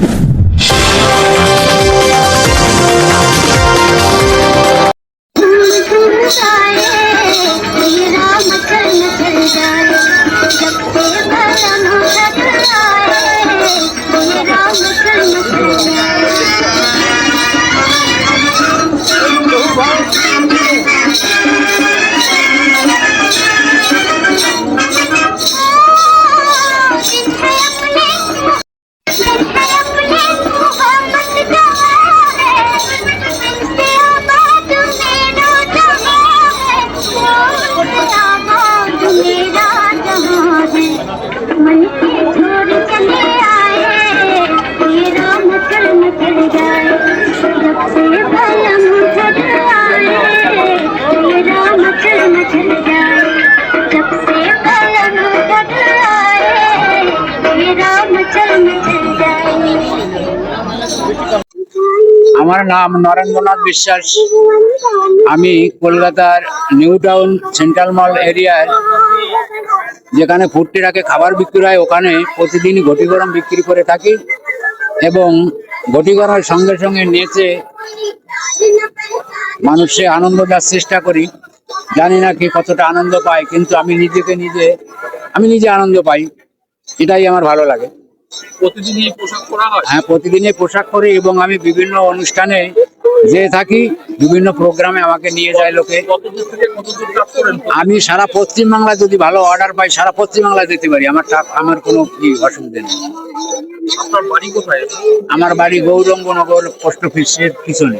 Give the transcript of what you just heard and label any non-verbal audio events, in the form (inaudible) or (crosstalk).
you (laughs) আমার নাম নরেন্দ্রনাথ বিশ্বাস। আমি কলকাতার নিউ টাউন সেন্ট্রাল মল এরিয়ায় যেখানে ফুড ট্রাকে খাবার বিক্রি হয়, ওখানে প্রতিদিনই ঘটি গরম বিক্রি করে থাকি এবং ঘটি গরমের সঙ্গে সঙ্গে নেচে মানুষে আনন্দ দেওয়ার চেষ্টা করি। জানি না কি কতটা আনন্দ পায়, কিন্তু আমি নিজেকে নিজে, আমি নিজে আনন্দ পাই। এটাই আমার ভালো লাগে। প্রতিদিনই পোশাক পরা হয়? হ্যাঁ প্রতিদিনই পোশাক করি এবং আমি বিভিন্ন অনুষ্ঠানে যে থাকি বিভিন্ন প্রোগ্রামে আমাকে নিয়ে যায় লোকে। আমি সারা পশ্চিমবাংলায় যদি ভালো অর্ডার পাই সারা পশ্চিমবাংলায় যেতে পারি। আমার আমার কোনো কি অসুবিধা নেই। আপনার বাড়ি কোথায়? আমার বাড়ি গৌরঙ্গনগর পোস্ট অফিসের পিছনে।